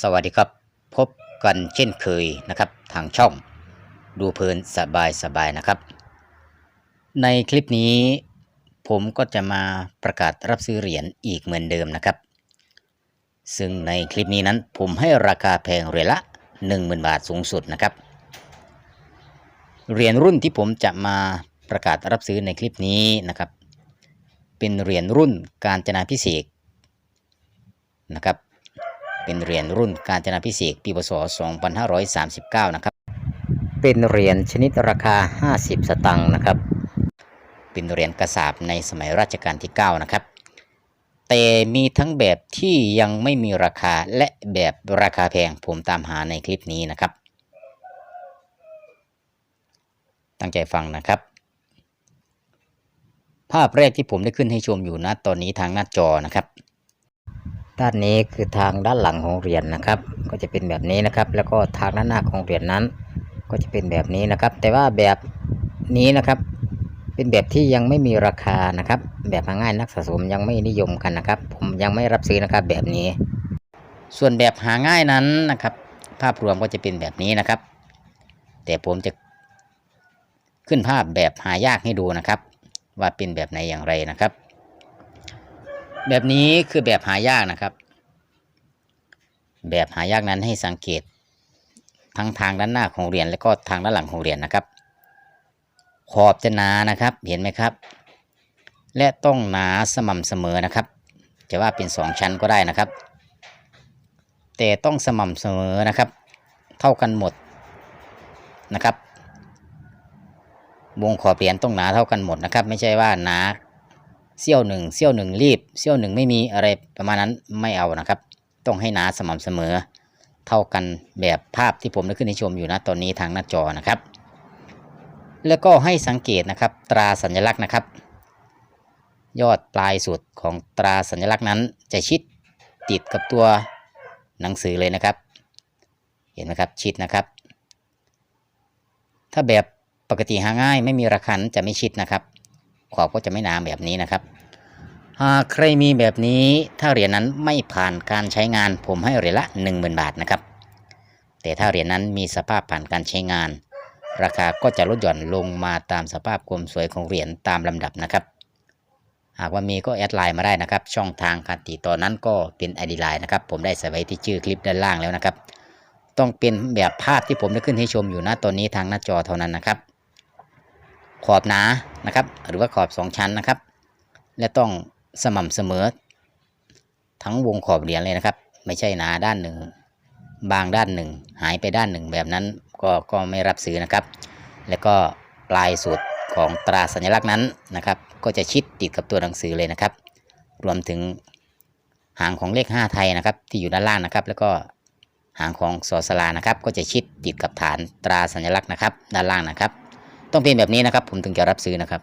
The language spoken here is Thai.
สวัสดีครับพบกันเช่นเคยนะครับทางช่องดูเพลินสบายสบายนะครับ ในคลิปนี้ผมก็จะมาประกาศรับซื้อเหรียญอีกเหมือนเดิมนะครับ ซึ่งในคลิปนี้นั้นผมให้ราคาแพงเหรียญละ 10,000 บาทสูงสุดนะครับ เหรียญรุ่นที่ผมจะมาประกาศรับซื้อในคลิปนี้นะครับ เป็นเหรียญรุ่นการจนาพิเศษนะครับ เป็นเหรียญรุ่นการจนาพิเศษปีพศ 2539 นะครับ เป็นเหรียญชนิดราคา 50 สตังค์นะครับ เป็นเหรียญกระสาบในสมัยรัชกาลที่ 9 นะครับ แต่มีทั้งแบบที่ยังไม่มีราคาและแบบราคาแพงผมตามหาในคลิปนี้นะครับ ตั้งใจฟังนะครับภาพแรกที่ผมได้ขึ้นให้ชมอยู่นะตอนนี้ทางหน้าจอนะครับ ด้านนี้คือทางด้านหลังของเหรียญนะครับ ก็จะเป็นแบบนี้นะครับ แล้วก็ทางด้านหน้าของเหรียญนั้น ก็จะเป็นแบบนี้นะครับ แต่ว่าแบบนี้นะครับ เป็นแบบที่ยังไม่มีราคานะครับ แบบง่ายนักสะสมยังไม่นิยมกันนะครับ ผมยังไม่รับซื้อนะครับแบบนี้ ส่วนแบบหาง่ายนั้นนะครับ ภาพรวมก็จะเป็นแบบนี้นะครับ แต่ผมจะขึ้นภาพแบบหายากให้ดูนะครับ ว่าเป็นแบบไหนอย่างไรนะครับ แบบนี้คือแบบหายากนะครับ แบบหายากนั้นให้สังเกต ทั้งทางด้านหน้าของเหรียญและก็ทางด้านหลังของเหรียญนะครับ ขอบจะหนานะครับ เห็นไหมครับ และต้องหนาสม่ำเสมอนะครับ จะว่าเป็นสองชั้นก็ได้นะครับ แต่ต้องสม่ำเสมอนะครับ เท่ากันหมดนะครับ วงขอบเหรียญต้องหนาเท่ากันหมดนะครับ ไม่ใช่ว่าหนา เสี้ยวหนึ่งเสี้ยวหนึ่งรีบเสี้ยวหนึ่งไม่มีอะไรประมาณนั้นไม่เอานะครับ ต้องให้หนาสม่ำเสมอ เท่ากันแบบภาพที่ผมได้ขึ้นให้ชมอยู่นะตอนนี้ทางหน้าจอนะครับ แล้วก็ให้สังเกตนะครับตราสัญลักษณ์นะครับ ยอดปลายสุดของตราสัญลักษณ์นั้น จะชิดติดกับตัวหนังสือเลยนะครับ เห็นไหมครับชิดนะครับ ถ้าแบบปกติหาง่ายไม่มีราคานั้นจะไม่ชิดนะครับ ขอบก็จะไม่หนาแบบนี้นะครับหากใครมีแบบนี้ถ้าเหรียญนั้นไม่ผ่านการใช้งาน ผมให้เหรียญละ 10,000 บาทนะครับ แต่ถ้าเหรียญนั้นมีสภาพผ่านการใช้งาน ราคาก็จะลดหย่อนลงมาตามสภาพความสวยของเหรียญตามลำดับนะครับ หากว่ามีก็แอดไลน์มาได้นะครับ ช่องทางการติดต่อนั้นก็เป็นไอดีไลน์นะครับ ผมได้ใส่ไว้ที่ชื่อคลิปด้านล่างแล้วนะครับ ต้องเป็นแบบภาพที่ผมได้ขึ้นให้ชมอยู่นะตอนนี้ทางหน้าจอเท่านั้นนะครับ ขอบนา นะครับ หรือว่าขอบสองชั้นนะครับ และต้องสม่ำเสมอ ทั้งวงขอบเหรียญเลยนะครับ ไม่ใช่หนาด้านหนึ่ง บางด้านหนึ่ง หายไปด้านหนึ่งแบบนั้นก็ก็ไม่รับซื้อนะครับ แล้วก็ปลายสุดของตราสัญลักษณ์นั้นนะครับ ก็จะชิดติดกับตัวหนังสือเลยนะครับ รวมถึงหางของเลข 5 ไทยนะครับ ที่อยู่ด้านล่างนะครับ แล้วก็หางของสอสลานะครับ ก็จะชิดติดกับฐานตราสัญลักษณ์นะครับ ด้านล่างนะครับ ต้องเป็นแบบนี้นะครับ ผมถึงจะรับซื้อนะครับ